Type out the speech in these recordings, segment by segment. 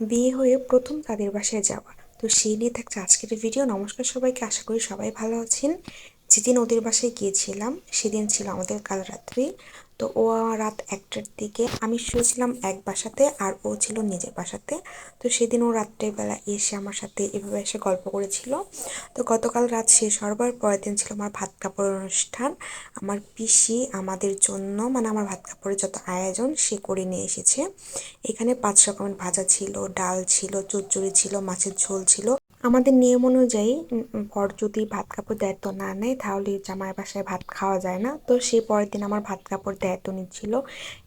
বিয়ে হয়ে প্রথম তাদের বাসায় যাওয়া। তো সেই নিয়ে থাকছে আজকের ভিডিও নমস্কার সবাইকে। আশা করি সবাই ভালো আছেন। যেদিন ওদের বাসায় গিয়েছিলাম, সেদিন ছিল আমাদের কাল রাত্রি। তো ও রাত একটার দিকে আমি শুয়েছিলাম এক বাসাতে আর ও ছিল নিজের বাসাতে। তো সেদিন ও রাত্রেবেলা এসে আমার সাথে এভাবে এসে গল্প করেছিল। তো গতকাল রাত শেষ হওয়ার পরের দিন ছিল আমার ভাত কাপড় অনুষ্ঠান। আমার পিসি আমাদের জন্য মানে আমার ভাত কাপড়ের যত আয়োজন, সে করে নিয়ে এসেছে। এখানে পাঁচ রকমের ভাজা ছিল, ডাল ছিল, চচ্চড়ি ছিল, মাছের ঝোল ছিল আমাদের নিয়ম অনুযায়ী বর যদি ভাত কাপড় দায়িত্ব না নেয়, তাহলে জামাই বাসায় ভাত খাওয়া যায় না। তো সেই পরের দিন আমার ভাত কাপড় দায়িত্ব নিচ্ছিল।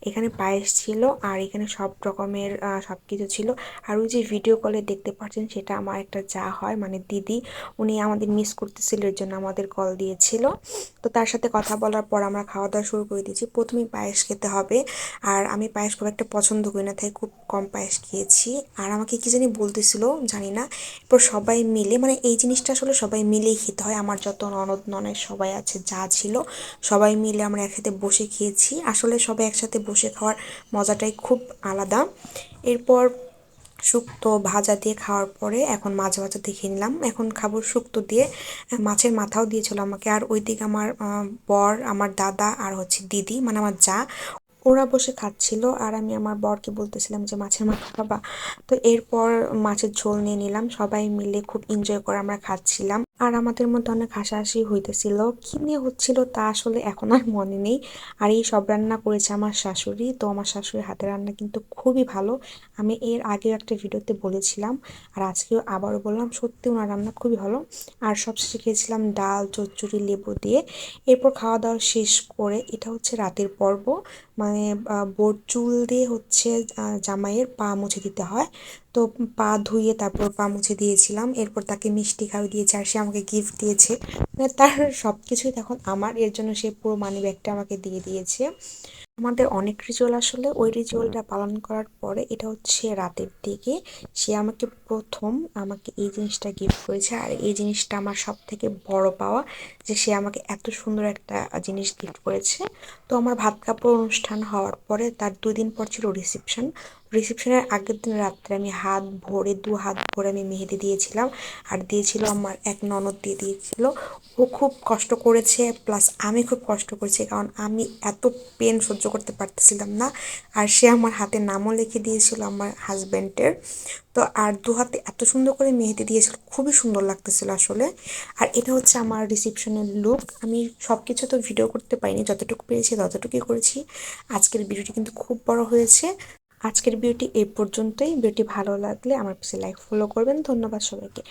এখানে পায়েস ছিল আর এখানে সব রকমের সব কিছু ছিল। আর ওই যে ভিডিও কলে দেখতে পাচ্ছেন সেটা আমার একটা যা হয় মানে দিদি, উনি আমাদের মিস করতেছিল, এর জন্য আমাদের কল দিয়েছিল। তো তার সাথে কথা বলার পর আমরা খাওয়া দাওয়া শুরু করে দিয়েছি। প্রথমেই পায়েস খেতে হবে। আর আমি পায়েস খুব একটা পছন্দ করি না, তাই খুব কম পায়েস খেয়েছি। আর আমাকে কি জানি বলতেছিল, জানি না। এরপর সবাই মিলে মানে এই জিনিসটা আসলে সবাই মিলেই খেতে হয়। আমার যত ননদ ননের সবাই আছে, যা ছিল, সবাই মিলে আমরা একসাথে বসে খেয়েছি। আসলে সবাই একসাথে বসে খাওয়ার মজাটাই খুব আলাদা। এরপর শুক্তো ভাজা দিয়ে খাওয়ার পরে এখন মাছ ভাজা দেখে নিলাম। এখন খাব শুক্তো দিয়ে মাছের মাথাও দিয়েছিল আমাকে। আর ওই আমার বর, আমার দাদা আর হচ্ছে দিদি মানে আমার যা ওরা বসে খাচ্ছিল আর আমি আমার বরকে বলতেছিলাম যে, মাছের মাথা খাবা। তো এরপর মাছের ঝোল নিয়ে নিলাম। সবাই মিলে খুব এনজয় করে আমরা খাচ্ছিলাম। আর আমাদের মধ্যে অনেক হাসাহাসি হইতেছিল। কি নিয়ে হচ্ছিল তা আসলে এখন আর মনে নেই। আর এই সব রান্না করেছে আমার শাশুড়ি। তো আমার শাশুড়ির হাতের রান্না কিন্তু খুবই ভালো। আমি এর আগেও একটা ভিডিওতে বলেছিলাম আর আজকেও আবারও বললাম, সত্যি ওনার রান্না খুবই ভালো। আর সব শিখেছিলাম ডাল, চচ্চড়ি, লেবু দিয়ে। এরপর খাওয়া দাওয়া শেষ করে এটা হচ্ছে রাতের পর্ব। মানে বোর চুল দিয়ে হচ্ছে জামাইয়ের পা মুছে দিতে হয়। তো পা ধুয়ে তারপর পা মুছে দিয়েছিলাম। এরপর তাকে মিষ্টি খাওয়া দিয়েছে আর সে আমাকে গিফট দিয়েছে। মানে তার সব কিছুই তখন আমার। এর জন্য সে পুরো মানি ব্যাগটা আমাকে দিয়ে দিয়েছে। আমাদের অনেক রিচুয়াল আসলে ওই রিচুয়ালটা পালন করার পরে এটা হচ্ছে রাতের দিকে। সে আমাকে প্রথম আমাকে এই জিনিসটা গিফট করেছে। আর এই জিনিসটা আমার সব থেকে বড় পাওয়া যে সে আমাকে এত সুন্দর একটা জিনিস গিফট করেছে। তো আমার ভাত কাপড় অনুষ্ঠান হওয়ার পরে তার দুদিন পর ছিল রিসেপশন রিসেপশনের আগের দিন রাত্রে আমি হাত ভরে দু হাত ভরে আমি মেহেদি দিয়েছিলাম। আর দিয়েছিল আমার এক ননদ দিয়ে দিয়েছিল। ও খুব কষ্ট করেছে প্লাস আমি খুব কষ্ট করেছি। কারণ আমি এত পেন সহ্য করতে পারতেছিলাম না। আর সে আমার হাতে নামও লিখে দিয়েছিল আমার হাজব্যান্ডের তো আর দু হাতে এত সুন্দর করে মেহেদি দিয়েছিল, খুবই সুন্দর লাগতেছিল আসলে। আর এটা হচ্ছে আমার রিসেপশনের লুক আমি সব কিছু তো ভিডিও করতে পারিনি, যতটুকু পেরেছি ততটুকুই করেছি। আজকের ভিডিওটি কিন্তু খুব বড় হয়েছে। আজকের ভিডিওটি এই পর্যন্তই। ভিডিওটি ভালো লাগলে আমার পিছিয়ে লাইক ফলো করবেন। ধন্যবাদ সবাইকে।